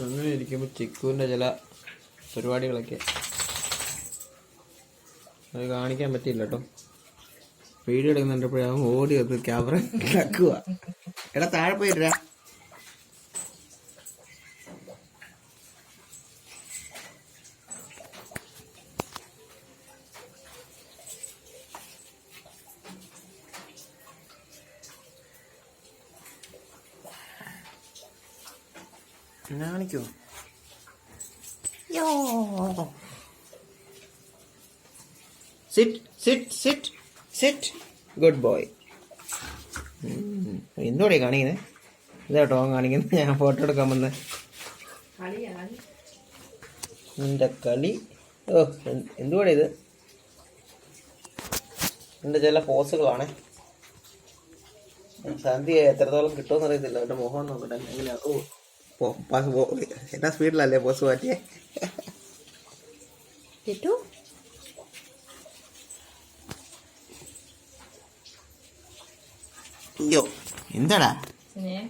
അങ്ങനെ ഇരിക്കുമ്പോൾ ചിക്കുവിന്റെ ചില പരിപാടികളൊക്കെ. അത് കാണിക്കാൻ പറ്റിയില്ല കേട്ടോ. വീഡിയോ എടുക്കുന്നുണ്ടപ്പോഴാകും ഓടി വന്ന് ക്യാമറ നക്കുക എടാ താഴെ പോയിട്ടാ കാണിക്കോ? Sit sit sit sit good boy എന്തോടെ കാണിക്കുന്നത് ഇതാട്ടോ കാണിക്കുന്നത് ഞാൻ ഫോട്ടോ എടുക്കാൻ വന്ന. നിന്റെ കളി. ഓ എന്തുകൂടെ ഇത്? എന്റെ ചില പോസുകളാണ്. ശാന്തി എത്രത്തോളം കിട്ടുമെന്ന് അറിയത്തില്ല. എന്റെ മുഖം നോക്കട്ടെ. എങ്ങനെയാ ഓ. പോ പാസ് പോ എന്നാ സ്പീഡിലല്ലേ പോസ് മാറ്റിയേ കിട്ടു അയ്യോ എന്താടാ സ്നേഹ